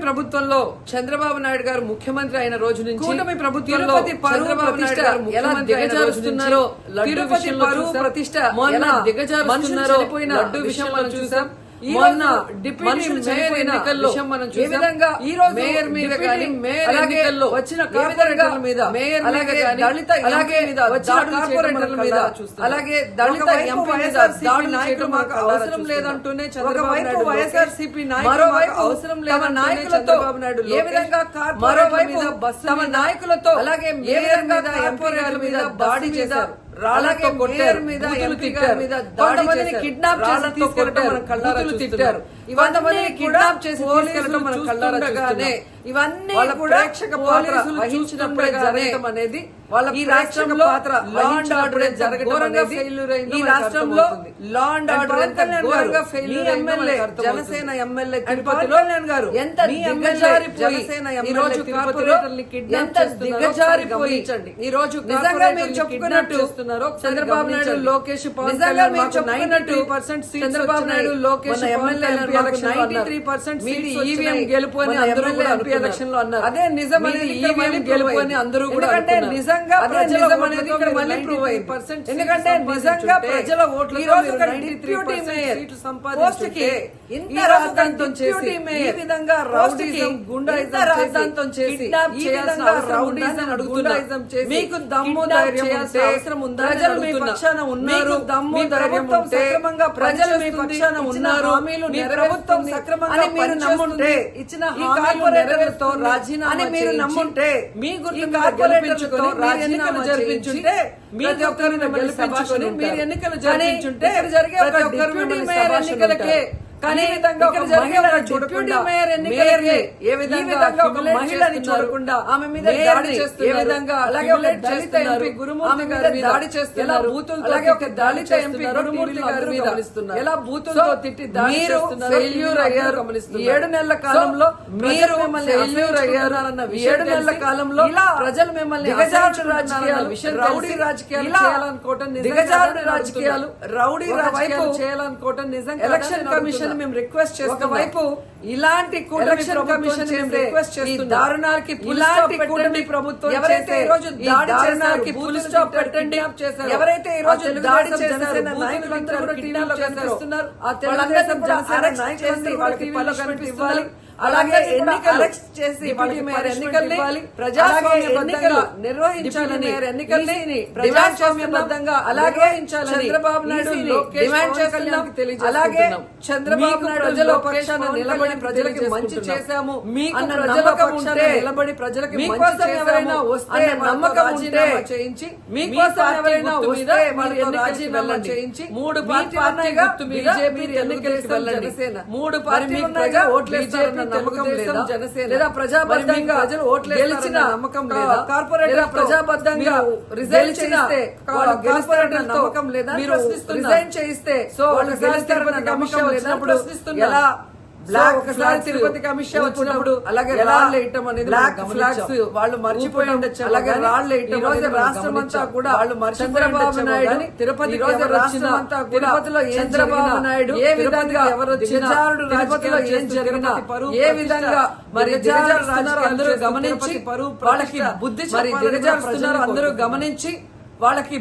ప్రభుత్వంలో చంద్రబాబు నాయుడు గారు ముఖ్యమంత్రి అయిన రోజు నుంచి కూటమి ప్రభుత్వంలో చంద్రబాబు నాయుడు గారు ఎలా దిగజారుస్తున్నారో తిరుపతి పరువు. ప్రతిష్ట ఎలా దిగజారుస్తున్నారో లడ్డు విషయంలో చూసాం మొన్న రోజు డిప్యూటీ మనుషులు మేయర్ చనిపోయిన ఎన్నికల్లో విషయం మనం ఏ చూసాం. విధంగా ఈ రోజు మేయర్ మీద డిప్యూటీ కానీ మేయర్ అలాగే ఎన్నికల్లో వచ్చిన ఏ విధంగా కార్పొరేటర్ల మీద మేయర్ అలాగే మీద కానీ దళిత అలాగే ఎంపీ మీద వచ్చిన దాడులు చేయడం కార్పొరేటర్ల మనం మీద కళ్ళారా చూస్తున్నాం. అలాగే దళిత ఒకవైపు ఎంపీ మీద వైఎస్ఆర్సీపీ దాడులు నాయకులు చేయడం మాకు మనం కళ్ళారా అవసరం. లేదంటూనే చంద్రబాబు మరోవైపు అవసరం నాయకులతో ఏ విధంగా మరోవైపు తమ నాయకులతో అలాగే మేయర్ మీద ఎంపీ కార్పొరేటర్ల గారి మీద దాడి చేశారు రాళ్ళతో కొట్టారు మీద మీద దాడి చేశారు. కిడ్నాప్ చేసి కొట్టారు. మనం కళ్ళారా. తిట్టారు. ఇవన్నీ కిడ్నాప్ కూడా చేసి పోలీసులు తీసుకెళ్ళటం మనం కళ్ళారా చూస్తుండగానే. ఇవన్నీ ప్రేక్షక పాత్ర అనేది వాళ్ళ ఈ రాష్ట్రంలో లా అండ్ ఆర్డర్ ఘోరంగా అయిందో ఈ రాష్ట్రంలో. లా అండ్ ఆర్డర్ ఎంత ఘోరంగా ఎమ్మెల్యే. జనసేన ఎమ్మెల్యే తిరుపతిలో గారు ఎంత జనసేన ఈ రోజు ఎంత దిగజారిపోయి. ఈ రోజు నిజంగా మీరు చెప్పుకున్నట్టు చంద్రబాబు నాయుడు. లోకేష్ పవన్ చెప్పుకున్నట్టు 93% seats చంద్రబాబు. నాయుడు లోకేష్ ఎమ్మెల్యే 93% మీది seats ఈవీఎం. గెలుపు అని అందరూ కూడా ఎంపీ. ఎలక్షన్లో అన్నారు అదే నిజం అనేది ఈవీఎం గెలుపు అని. అందరూ కూడా అనుకున్నారు. నిజంగా నిజం అనేది ఇక్కడ మళ్ళీ prove 93% అయింది. సీట్లు ఎందుకంటే నిజంగా ప్రజల ఓట్లతో ఈ రోజు మీరు ఒక 93% డిప్యూటీ మేయర్ సీట్లు పోస్ట్ సంపాదించుంటే కి ఇంత ఈ రోజు ఒక రాద్ధాంతం చేసి ఈ విధంగా రౌడీజం గుండాయిజం రాద్ధాంతం చేసి ఈ విధంగా రౌడీజం మీకు దమ్ము కిడ్నాప్ ధైర్యం చేయాల్సిన ఉంటే అవసరం ఉందా అని ప్రజలు మీ. పక్షాన ఉన్నారు దమ్ము ధైర్యం ఉంటే ప్రజలు మీ పక్షాన ఉన్నారు హామీలు ప్రభుత్వం సక్రమంగా మీరు నమ్ముంటే. ఇచ్చిన హామీలు నెరవేరుస్తుంది రాజీనామా మీరు నమ్ముంటే మీ గుర్తు కార్పొరేటర్లతో రాజీనామా ఎన్నికలు జరిపించుంటే మీ ప్రతి ఒక్కరిని మీరు ఎన్నికలు జరిపించుంటే జరిగే ప్రతి ఒక్కరు ఎన్నికలకే. కానీ డిప్యూటీ మేయర్ ఎన్నికలకే ఏ విధంగా ఒక మహిళని. చూడకుండా ఆమె మీద దాడి చేస్తున్నారు. ఏ విధంగా అలాగే ఒక humiliate దళిత చేస్తున్నారు. ఎంపీ గురుమూర్తి ఆమె గారి మీద మీద దాడి చేస్తున్నారు. ఎలా అలాగే ఒక దళిత ఎంపీ. గురుమూర్తి గారి మీద బూతులతో తిట్టి దాడి అయ్యారు. ఏడు నెలల కాలంలో మీరు మిమ్మల్ని అయ్యారు అయ్యారన్న ఏడు నెలల కాలంలో ప్రజలు మిమ్మల్ని రాజకీయాలు, రౌడీ రాజకీయాలు చేయాలనుకోవటం కాదని రాజకీయాలు. రౌడీ రాజకీయాలు చేయాలనుకోవటం నిజం కాదని ఎలక్షన్ అడుగుతున్నా. కమిషన్ మేము రిక్వెస్ట్ చేస్తున్నాం ఒకవైపు ఇలాంటి కూటమి కమిషన్ రిక్వెస్ట్ ఈ చేస్తున్నాం. దారుణాలకి ఇలాంటి కూటమి. ప్రభుత్వం ఎవరైతే ఈ రోజు దాడి బూతులు stop తిట్టారు, పెట్టండి. చేశారో, ఎవరైతే ఈ రోజు దాడి చేశారో, నాయకులందరూ కూడా kidnap కనిపిస్తున్నారు. ఆ తెలుగుదేశం జనసేన నాయకులందరూ వాళ్ళకి కనిపిస్తున్నారు. ఇవ్వాలి. అలాగే చేసి ఎన్నికల్ని. ప్రజాస్వామ్యబద్ధంగా నిర్వహించాలని ఎన్నికల్ని ప్రజాస్వామ్యబద్ధంగా అలాగే చంద్రబాబు నాయుడు డిమాండ్ చేస్తున్నాం. అలాగే చంద్రబాబు మీకు నాయుడు ప్రజల లోకేష్ పక్షాన పవన్ నిలబడి ప్రజలకి మంచి. చేశాము మీకు ప్రజల పక్షాన నిలబడి ప్రజలకి మీకోసం ఎవరైనా వస్తే నమ్మకం ఉంటే చేయించి మీ మీ కోసం పార్టీ ఎవరైనా గుర్తు మీద వస్తే మీరు వాళ్ళతో ఎన్నికలకు రాజీనామా వెళ్ళండి. చేయించి మూడు పార్టీ గుర్తు బీజేపీ ఎన్నికలకు వెళ్ళండి. మూడు మీకు తెలుగుదేశం? జనసేన. లేదా ప్రజాబద్ధంగా ప్రజలు గెలిచిన నమ్మకం లేదా? రిజైన్ చేస్తే నమ్మకం లేదా? మీరు. రిజైన్ చేయిస్తే సో వాళ్ళు తిరుపతి నమ్మకం వచ్చినప్పుడు ఒకసారి ఫ్లాగ్స్ తిరుపతి కమిషన్ వచ్చినప్పుడు అలాగే రాళ్ళు వేయటం అనేది ఫ్లాగ్స్. వాళ్ళు మర్చిపోయి ఉండొచ్చు అలాగే రాళ్ళు వేయటం రోజు రాష్ట్రం అంతా. కూడా వాళ్ళు చంద్రబాబు నాయుడు తిరుపతి రోజు రాష్ట్రం వచ్చినా అంతా తిరుపతిలో ఏం చంద్రబాబు నాయుడు ఏ విధంగా ఎవరు తిరుపతిలో ఏం జరిగినా, ఏ విధంగా మరి రాజకీయాలు అందరూ గమనించి వాళ్ళకి బుద్ధి మరి అందరూ. గమనించి వాళ్ళకి